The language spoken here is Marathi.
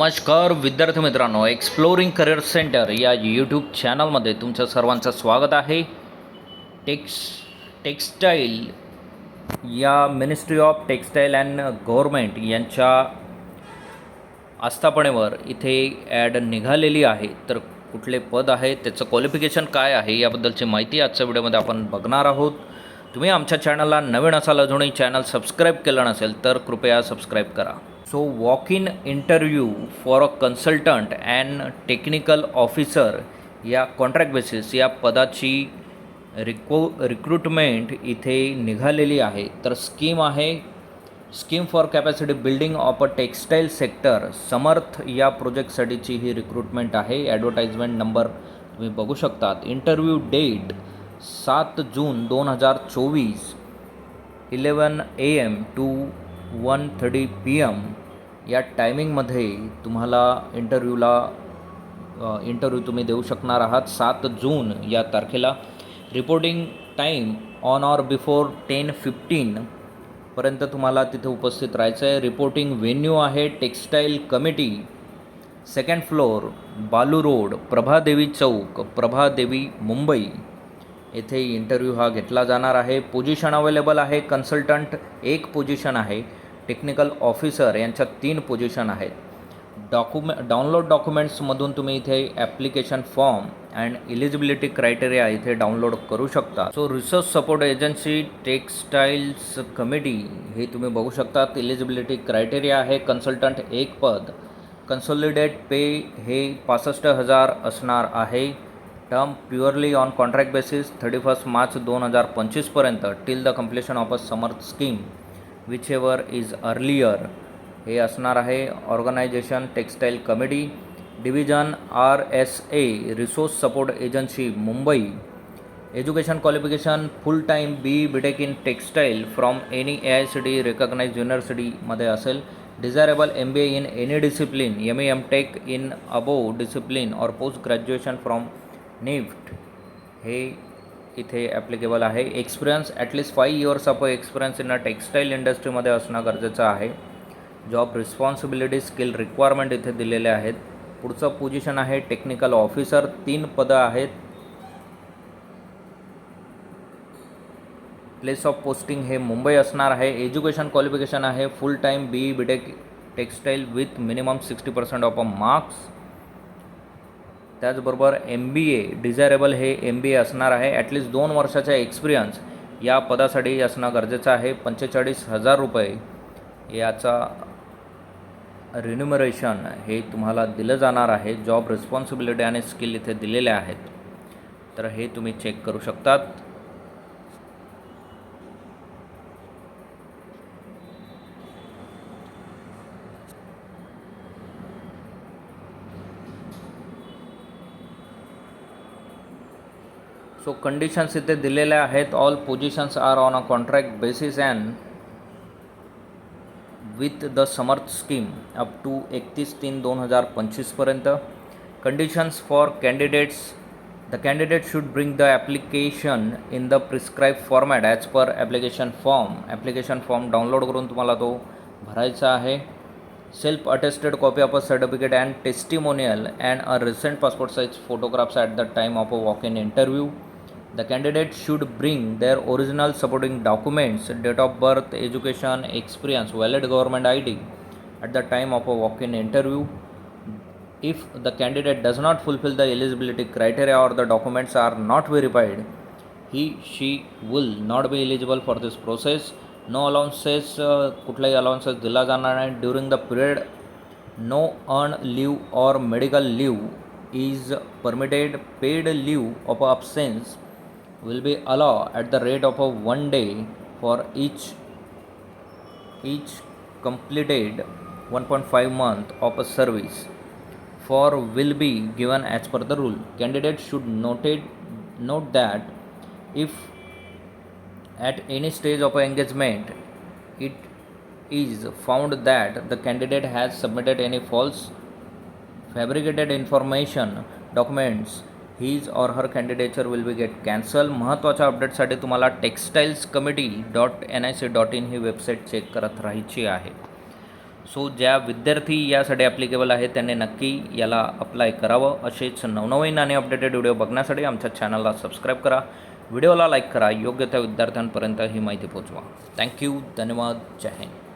नमस्कार विद्यार्थी मित्रांनो एक्सप्लोरिंग करिअर सेंटर या यूट्यूब चॅनलमध्ये तुमचं सर्वांचं स्वागत आहे. टेक्स टेक्स्टाईल या ministry of textile and government यांच्या आस्थापनेवर इथे ॲड निघालेली आहे. तर कुठले पद आहे त्याचं क्वालिफिकेशन काय आहे याबद्दलची माहिती आजच्या व्हिडिओमध्ये आपण बघणार आहोत. तुम्ही आमच्या चॅनलला नवीन असाल अजूनही चॅनल सबस्क्राईब केलं नसेल तर कृपया सबस्क्राईब करा. So walk in interview for a consultant and technical officer या कॉन्ट्रॅक्ट बेसिस या पदाची रिको रिक्रुटमेंट इथे निघालेली आहे. तर स्कीम आहे scheme for capacity building of a textile sector Samarth या प्रोजेक्टसाठीची ही रिक्रुटमेंट आहे. ॲडव्हर्टाईजमेंट नंबर तुम्ही बघू शकतात. इंटरव्ह्यू डेट सात जून दोन हजार चोवीस eleven A M two one thirty P M या टायमिंगमध्ये तुम्हाला इंटरव्ह्यूला इंटरव्ह्यू तुम्ही देऊ शकणार आहात सात जून या तारखेला. Reporting time on or before ten fifteen पर्यंत तुम्हाला तिथे उपस्थित राहायचं आहे रिपोर्टिंग व्हेन्यू आहे textile committee second floor Balu road Prabhadevi चौक प्रभादेवी मुंबई. येथे इंटरव्ह्यू हा घेतला जाणार आहे. पोजिशन अवेलेबल आहे. कन्सल्टंट एक पोजिशन आहे. टेक्निकल ऑफिसर यांच्या तीन पोझिशन आहेत. डॉक्युमे डाउनलोड डॉक्युमेंट्समधून तुम्ही इथे application form and eligibility criteria इथे डाउनलोड करू शकता. So research support agency textiles committee हे तुम्ही बघू शकतात. इलिजिबिलिटी क्रायटेरिया आहे. कन्सल्टंट एक पद. कन्सोलिडेट पे हे पासष्ट हजार असणार आहे. Term purely on contract basis thirty first March दोन हजार पंचवीसपर्यंत till the completion of a Samarth scheme whichever is earlier. हे असणार आहे organisation textile committee division R S A resource support agency Mumbai. Education qualification full time B BTech in textile from any A I C D recognise युनिव्हर्सिटीमध्ये असेल. Desirable M B A in any discipline M A M tech in above discipline और पोस्ट ग्रॅज्युएशन फ्रॉम निफ्ट हे इथे ॲप्लिकेबल आहे. Experience at least five years of experience in a textile इंडस्ट्रीमध्ये असणं गरजेचं आहे. जॉब रिस्पॉन्सिबिलिटी स्किल रिक्वायरमेंट इथे दिलेले आहेत. पुढचं पोझिशन आहे टेक्निकल ऑफिसर तीन पदं आहेत. प्लेस ऑफ पोस्टिंग हे मुंबई असणार आहे. एज्युकेशन क्वालिफिकेशन आहे. Full time B B tech textile with minimum sixty percent of a marks त्याचबरोबर एम बी ए डिझायरेबल हे एम बी ए असणार आहे. ॲटलिस्ट दोन वर्षाचा एक्सपिरियन्स या पदासाठी असणं गरजेचं आहे. पंचेचाळीस हजार रुपये याचा रिन्युमरेशन हे तुम्हाला दिलं जाणार आहे. जॉब रिस्पॉन्सिबिलिटी आणि स्किल इथे दिलेले आहेत. तर हे तुम्ही चेक करू शकतात. सो कंडिशन्स इथे दिलेल्या आहेत. All positions are on a contract basis and with the Samarth scheme up to एकतीस तीन दोन हजार पंचवीसपर्यंत conditions for candidates the candidate should bring the application in the prescribed format as per application form application form download करून तुम्हाला तो भरायचा आहे. Self attested copy of a certificate and testimonial and a recent passport size photographs at the time of a walk in interview The candidate should bring their original supporting documents, date of birth, education, experience, valid government ID at the time of a walk in interview. If the candidate does not fulfill the eligibility criteria or the documents are not verified, he she will not be eligible for this process. No allowances, uh, कुठलाही allowances दिला जाणार नाही during the period no earn leave or medical leave is permitted paid leave of absence will be allowed at the rate of one day for each each completed 1.5 month of a service. For will be given as per the rule. Candidate should noted note that if at any stage of engagement it is found that the candidate has submitted any false fabricated information documents his or her candidature will be get cancel महत्त्वाच्या अपडेटसाठी तुम्हाला textiles committee dot N I C dot in he website check करत राहायची आहे. सो ज्या विद्यार्थी यासाठी ॲप्लिकेबल आहेत त्यांनी नक्की याला अप्लाय करावं. असेच नवनवीन आणि अपडेटेड व्हिडिओ बघण्यासाठी आमच्या चॅनलला सबस्क्राईब करा. व्हिडिओला लाईक करा. योग्य त्या विद्यार्थ्यांपर्यंत ही माहिती पोचवा थँक्यू धन्यवाद. जय हिंद.